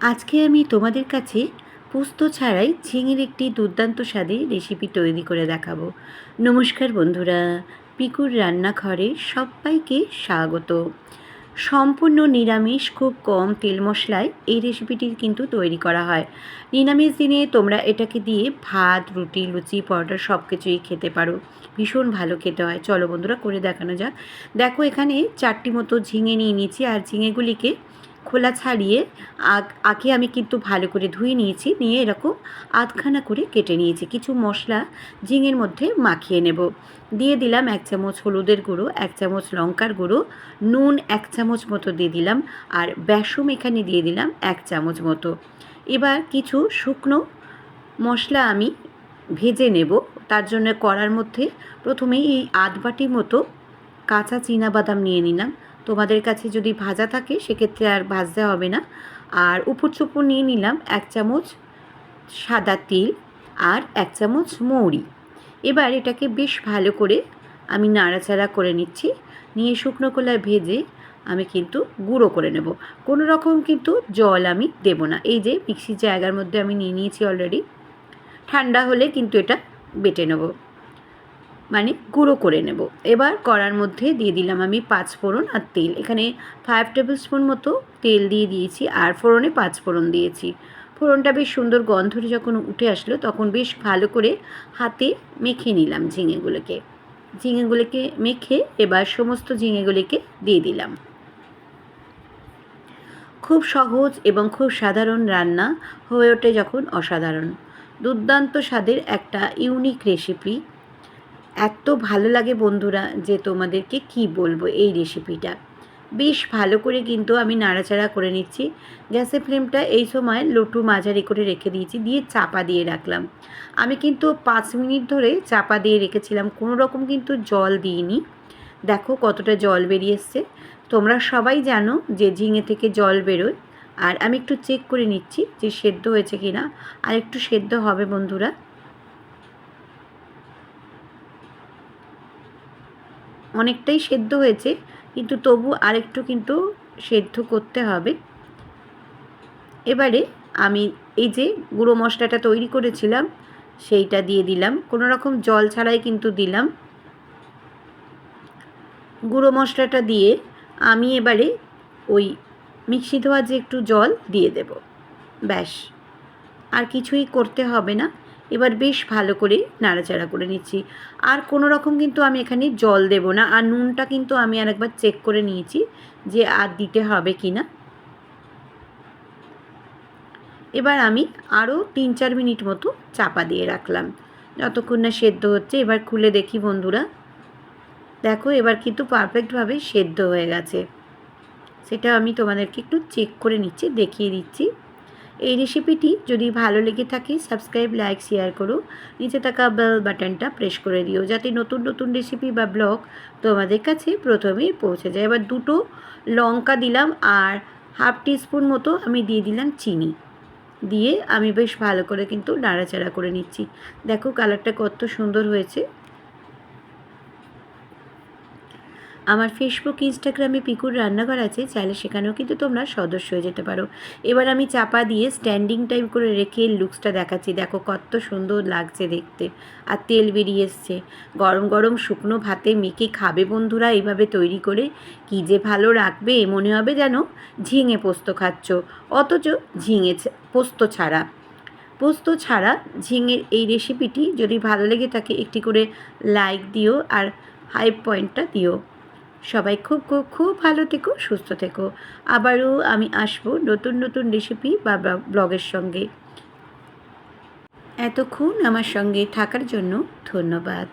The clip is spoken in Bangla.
আজকে আমি তোমাদের কাছে পোস্ত ছাড়াই ঝিঙের একটি দুর্দান্ত স্বাদের রেসিপি তৈরি করে দেখাবো। নমস্কার বন্ধুরা, পিকুর রান্নাঘরে সবাইকে স্বাগত। সম্পূর্ণ নিরামিষ, খুব কম তেল মশলায় এই রেসিপিটি কিন্তু তৈরি করা হয়। নিরামিষ দিনে তোমরা এটাকে দিয়ে ভাত, রুটি, লুচি, পরোটা সব কিছুই খেতে পারো। ভীষণ ভালো খেতে হয়। চলো বন্ধুরা, করে দেখানো যাক। দেখো এখানে চারটি মতো ঝিঙে নিয়ে নিয়েছি, আর ঝিঙেগুলিকে খোলা ছাড়িয়ে আগ আমি কিন্তু ভালো করে ধুয়ে নিয়েছি, নিয়ে এরকম আধখানা করে কেটে নিয়েছি। কিছু মশলা ঝিঙের মধ্যে মাখিয়ে নেব। দিয়ে দিলাম এক চামচ হলুদের গুঁড়ো, এক চামচ লঙ্কার গুঁড়ো, নুন এক চামচ মতো দিয়ে দিলাম আর বেসম এখানে দিয়ে দিলাম এক চামচ মতো। এবার কিছু শুকনো মশলা আমি ভেজে নেব। তার জন্য কড়ার মধ্যে প্রথমেই এই আধ বাটি মতো কাঁচা বাদাম নিয়ে নিলাম। তোমাদের কাছে যদি ভাজা থাকে, সেক্ষেত্রে আর ভাজতে হবে না। আর উপর চুপুর নিয়ে নিলাম এক চামচ সাদা তিল আর এক চামচ মৌরি। এবার এটাকে বেশ ভালো করে আমি নাড়াচাড়া করে নিচ্ছি। নিয়ে শুকনো কলায় ভেজে আমি কিন্তু গুঁড়ো করে নেব। কোনো রকম কিন্তু জল আমি দেব না। এই যে মিক্সির জায়গার মধ্যে আমি নিয়ে নিয়েছি অলরেডি ঠান্ডা হলে কিন্তু এটা বেটে নেব। মানে গুঁড়ো করে নেব। এবার কড়ার মধ্যে দিয়ে দিলাম আমি পাঁচ ফোড়ন আর তেল। এখানে ফাইভ টেবিল স্পুন মতো তেল দিয়ে দিয়েছি আর ফোড়নে পাঁচ ফোড়ন দিয়েছি। ফোড়নটা বেশ সুন্দর গন্ধটি যখন উঠে আসলো তখন বেশ ভালো করে হাতে মেখে নিলাম ঝিঙেগুলোকে। ঝিঙেগুলোকে মেখে এবার সমস্ত ঝিঙেগুলিকে দিয়ে দিলাম। খুব সহজ এবং খুব সাধারণ রান্না হয়ে ওঠে যখন অসাধারণ। দুর্দান্ত স্বাদের একটা ইউনিক রেসিপি এত ভালো লাগে বন্ধুরা যে তোমাদেরকে কি বলব এই রেসিপিটা বেশ ভালো করে কিন্তু আমি নাড়াচাড়া করে নিচ্ছি। গ্যাসের ফ্লেমটা এই সময় লটু মাঝারি করে রেখে দিয়েছি, দিয়ে চাপা দিয়ে রাখলাম। আমি কিন্তু পাঁচ মিনিট ধরে চাপা দিয়ে রেখেছিলাম, কোনো রকম কিন্তু জল দিইনি। দেখো কতটা জল বেরিয়ে এসছে। তোমরা সবাই জানো যে ঝিঙে থেকে জল বেরোয়। আর আমি একটু চেক করে নিচ্ছি যে সেদ্ধ হয়েছে কি না আর একটু সেদ্ধ হবে বন্ধুরা। অনেকটাই সেদ্ধ হয়েছে, কিন্তু তবু আরেকটু কিন্তু সেদ্ধ করতে হবে। এবারে আমি এই যে গুঁড়ো মশলাটা তৈরি করেছিলাম, সেইটা দিয়ে দিলাম। কোনো রকম জল ছাড়াই কিন্তু দিলাম। গুঁড়ো মশলাটা দিয়ে আমি এবারে ওই মিক্সি ধোয়া যে একটু জল দিয়ে দেব। ব্যাস, আর কিছুই করতে হবে না। এবার বেশ ভালো করে নাড়াচাড়া করে নিচ্ছি। আর কোনো রকম কিন্তু আমি এখানে জল দেব না। আর নুনটা কিন্তু আমি আরেকবার চেক করে নিয়েছি যে আর দিতে হবে কি না এবার আমি আরও তিন চার মিনিট মতো চাপা দিয়ে রাখলাম। যতক্ষণ না সেদ্ধ হচ্ছে, এবার খুলে দেখি বন্ধুরা। দেখো, এবার কিন্তু পারফেক্টভাবে সেদ্ধ হয়ে গেছে। সেটা আমি তোমাদেরকে একটু চেক করে নিচ্ছি, দেখিয়ে দিচ্ছি। এই রেসিপিটি যদি ভালো লেগে থাকে সাবস্ক্রাইব লাইক শেয়ার করো। নিচে থাকা বেল বাটনটা প্রেস করে দিও, যাতে নতুন নতুন রেসিপি বা ব্লগ তোমাদের কাছে প্রথমেই পৌঁছে যায়। এবার দুটো লঙ্কা দিলাম আর হাফ টিস্পুন মতো আমি দিয়ে দিলাম চিনি। দিয়ে আমি বেশ ভালো করে কিন্তু নাড়াচাড়া করে নিচ্ছি। দেখো কালারটা কত সুন্দর হয়েছে। আমার ফেসবুক ইনস্টাগ্রামে পিকুর রান্নাঘর আছে, চাইলে সেখানেও কিন্তু তোমরা সদস্য হয়ে যেতে পারো। এবার আমি চাপা দিয়ে স্ট্যান্ডিং টাইম করে রেখে লুকসটা দেখাচ্ছি। দেখো কত সুন্দর লাগছে দেখতে। আর তেল বেরিয়ে এসছে। গরম গরম শুকনো ভাতে মেখে খাবে বন্ধুরা এইভাবে তৈরি করে কী যে ভালো রাখবে, মনে হবে যেন ঝিঙে পোস্ত খাচ্ছ। অথচ ঝিঙে পোস্ত ছাড়া। পোস্ত ছাড়া ঝিঙের এই রেসিপিটি যদি ভালো লেগে থাকে, একটি করে লাইক দিও আর হাই পয়েন্টটা দিও। সবাই খুব খুব খুব ভালো থেকো, সুস্থ থেকো। আবারও আমি আসব নতুন নতুন রেসিপি বা ব্লগের সঙ্গে। এতক্ষণ আমার সঙ্গে থাকার জন্য ধন্যবাদ।